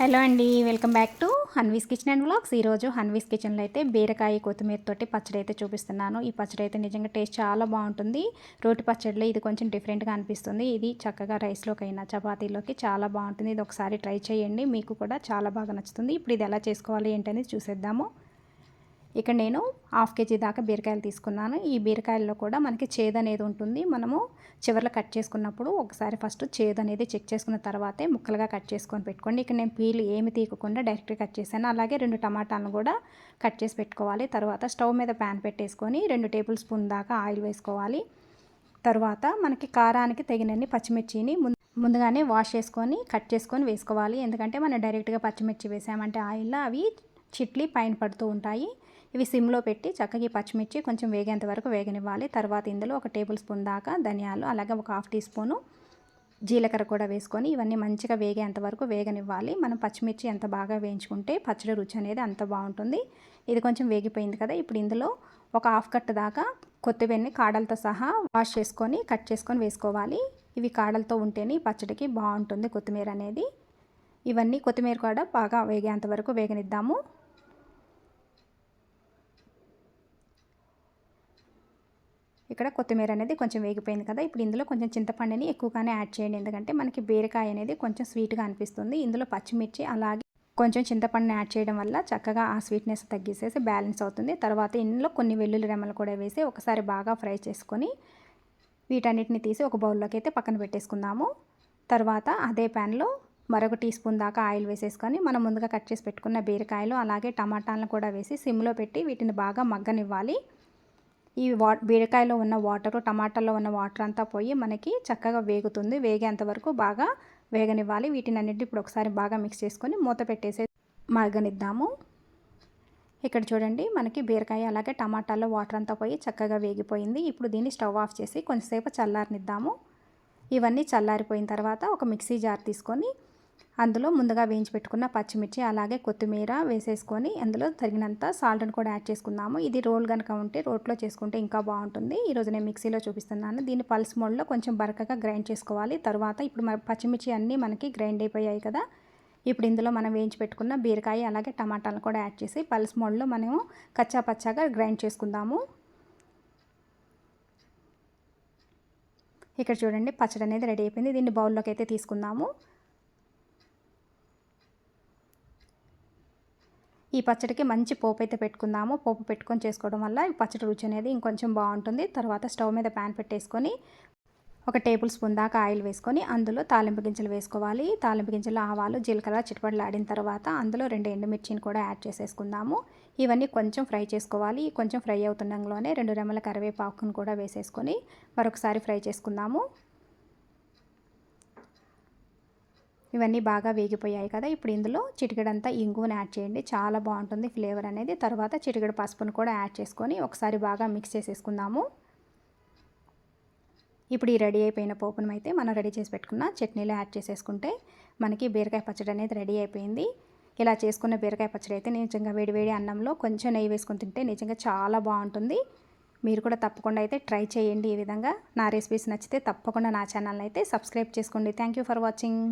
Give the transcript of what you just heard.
Hello అండి welcome back to Hanvi's kitchen and vlogs. ఈరోజు హన్వీస్ కిచెన్లో అయితే బీరకాయ కొత్తిమీర తోటి పచ్చడి అయితే చూపిస్తున్నాను. ఈ పచ్చడి అయితే నిజంగా టేస్ట్ చాలా బాగుంటుంది. రోటి పచ్చడిలో ఇది కొంచెం డిఫరెంట్గా అనిపిస్తుంది. ఇది చక్కగా రైస్లోకి చపాతీలోకి చాలా బాగుంటుంది. ఇది ఒకసారి ట్రై చేయండి. మీకు కూడా చాలా బాగా నచ్చుతుంది. ఇప్పుడు ఇది ఎలా చేసుకోవాలి ఏంటనేది చూసేద్దాము. ఇక్కడ నేను హాఫ్ కేజీ దాకా బీరకాయలు తీసుకున్నాను. ఈ బీరకాయల్లో కూడా మనకి చేదు అనేది ఉంటుంది. మనము చివరిలో కట్ చేసుకున్నప్పుడు ఒకసారి ఫస్ట్ చేదు అనేది చెక్ చేసుకున్న తర్వాతే ముక్కలుగా కట్ చేసుకొని పెట్టుకోండి. ఇక్కడ నేను పీలు ఏమి తీయకుండా డైరెక్ట్గా కట్ చేశాను. అలాగే రెండు టమాటాలను కూడా కట్ చేసి పెట్టుకోవాలి. తర్వాత స్టవ్ మీద ప్యాన్ పెట్టేసుకొని రెండు టేబుల్ స్పూన్ దాకా ఆయిల్ వేసుకోవాలి. తర్వాత మనకి కారానికి తగినన్ని పచ్చిమిర్చిని ముందుగానే వాష్ చేసుకొని కట్ చేసుకొని వేసుకోవాలి. ఎందుకంటే మనం డైరెక్ట్గా పచ్చిమిర్చి వేసామంటే ఆయిల్లో అవి చిట్లి పైన పడుతూ ఉంటాయి. ఇవి సిమ్లో పెట్టి చక్కగా పచ్చిమిర్చి కొంచెం వేగేంత వరకు వేగనివ్వాలి. తర్వాత ఇందులో ఒక టేబుల్ స్పూన్ దాకా ధనియాలు అలాగే ఒక హాఫ్ టీ స్పూను జీలకర్ర కూడా వేసుకొని ఇవన్నీ మంచిగా వేగేంత వరకు వేగనివ్వాలి. మనం పచ్చిమిర్చి ఎంత బాగా వేయించుకుంటే పచ్చడి రుచి అనేది అంత బాగుంటుంది. ఇది కొంచెం వేగిపోయింది కదా ఇప్పుడు ఇందులో ఒక హాఫ్ కట్ దాకా కొత్తిమీరని కాడలతో సహా వాష్ చేసుకొని కట్ చేసుకొని వేసుకోవాలి. ఇవి కాడలతో ఉంటేనే పచ్చడికి బాగుంటుంది కొత్తిమీర అనేది. ఇవన్నీ కొత్తిమీర కూడా బాగా వేగేంత వరకు వేగనిద్దాము. ఇక్కడ కొత్తిమీర అనేది కొంచెం వేగిపోయింది కదా. ఇప్పుడు ఇందులో కొంచెం చింతపండుని ఎక్కువగానే యాడ్ చేయండి. ఎందుకంటే మనకి బీరకాయ అనేది కొంచెం స్వీట్గా అనిపిస్తుంది. ఇందులో పచ్చిమిర్చి అలాగే కొంచెం చింతపండుని యాడ్ చేయడం వల్ల చక్కగా ఆ స్వీట్నెస్ తగ్గిసేసి బ్యాలెన్స్ అవుతుంది. తర్వాత ఇందులో కొన్ని వెల్లుల్లి రెమ్మలు కూడా వేసి ఒకసారి బాగా ఫ్రై చేసుకొని వీటన్నిటిని తీసి ఒక బౌల్లోకి అయితే పక్కన పెట్టేసుకుందాము. తర్వాత అదే ప్యాన్లో మరొక టీ స్పూన్ దాకా ఆయిల్ వేసేసుకొని మనం ముందుగా కట్ చేసి పెట్టుకున్న బీరకాయలు అలాగే టమాటాలను కూడా వేసి సిమ్లో పెట్టి వీటిని బాగా మగ్గనివ్వాలి. ఈ వా బీరకాయలో ఉన్న వాటరు టమాటాలో ఉన్న వాటర్ అంతా పోయి మనకి చక్కగా వేగుతుంది. వేగేంత వరకు బాగా వేగనివ్వాలి. వీటిని అన్నిటి ఇప్పుడు ఒకసారి బాగా మిక్స్ చేసుకొని మూత పెట్టేసే మరగనిద్దాము ఇక్కడ చూడండి మనకి బీరకాయ అలాగే టమాటాలో వాటర్ అంతా పోయి చక్కగా వేగిపోయింది. ఇప్పుడు దీన్ని స్టవ్ ఆఫ్ చేసి కొంచెంసేపు చల్లారనిద్దాము. ఇవన్నీ చల్లారిపోయిన తర్వాత ఒక మిక్సీ జార్ తీసుకొని అందులో ముందుగా వేయించి పెట్టుకున్న పచ్చిమిర్చి అలాగే కొత్తిమీర వేసేసుకొని అందులో తగినంత సాల్ట్ని కూడా యాడ్ చేసుకుందాము. ఇది రోల్ కనుక ఉంటే రోట్లో చేసుకుంటే ఇంకా బాగుంటుంది. ఈరోజు నేను మిక్సీలో చూపిస్తున్నాను. దీన్ని పల్స్ మోడ్లో కొంచెం బరకగా గ్రైండ్ చేసుకోవాలి. తర్వాత ఇప్పుడు పచ్చిమిర్చి అన్నీ మనకి గ్రైండ్ అయిపోయాయి కదా. ఇప్పుడు ఇందులో మనం వేయించి పెట్టుకున్న బీరకాయ అలాగే టమాటాలను కూడా యాడ్ చేసి పల్స్ మోడ్లో మనము కచ్చా పచ్చాగా గ్రైండ్ చేసుకుందాము. ఇక్కడ చూడండి పచ్చడి అనేది రెడీ అయిపోయింది. దీన్ని బౌల్లోకి అయితే తీసుకుందాము. ఈ పచ్చడికి మంచి పోపు అయితే పెట్టుకుందాము. పోపు పెట్టుకొని చేసుకోవడం వల్ల ఈ పచ్చడి రుచి అనేది ఇంకొంచెం బాగుంటుంది. తర్వాత స్టవ్ మీద ప్యాన్ పెట్టేసుకొని ఒక టేబుల్ స్పూన్ దాకా ఆయిల్ వేసుకొని అందులో తాలింపు గింజలు వేసుకోవాలి. తాలింపు గింజలు ఆవాలు జీలకర్ర చిటపడలు ఆడిన తర్వాత అందులో రెండు ఎండుమిర్చిని కూడా యాడ్ చేసేసుకుందాము. ఇవన్నీ కొంచెం ఫ్రై చేసుకోవాలి. కొంచెం ఫ్రై అవుతుండగానే రెండు రెమ్మల కరివేపాకును కూడా వేసేసుకొని మరొకసారి ఫ్రై చేసుకుందాము. ఇవన్నీ బాగా వేగిపోయాయి కదా. ఇప్పుడు ఇందులో చిటికెడంతా ఇంగువని యాడ్ చేయండి. చాలా బాగుంటుంది ఫ్లేవర్ అనేది. తర్వాత చిటికెడు పసుపును కూడా యాడ్ చేసుకొని ఒకసారి బాగా మిక్స్ చేసేసుకుందాము. ఇప్పుడు ఈ రెడీ అయిపోయిన పోపును అయితే మనం రెడీ చేసి పెట్టుకున్న చట్నీలో యాడ్ చేసేసుకుంటే మనకి బీరకాయ పచ్చడి అనేది రెడీ అయిపోయింది. ఇలా చేసుకున్న బీరకాయ పచ్చడి అయితే నిజంగా వేడివేడి అన్నంలో కొంచెం నెయ్యి వేసుకొని తింటే నిజంగా చాలా బాగుంటుంది. మీరు కూడా తప్పకుండా అయితే ట్రై చేయండి ఈ విధంగా. నా రెసిపీస్ నచ్చితే తప్పకుండా నా ఛానల్ అయితే సబ్స్క్రైబ్ చేసుకోండి. Thank for watching.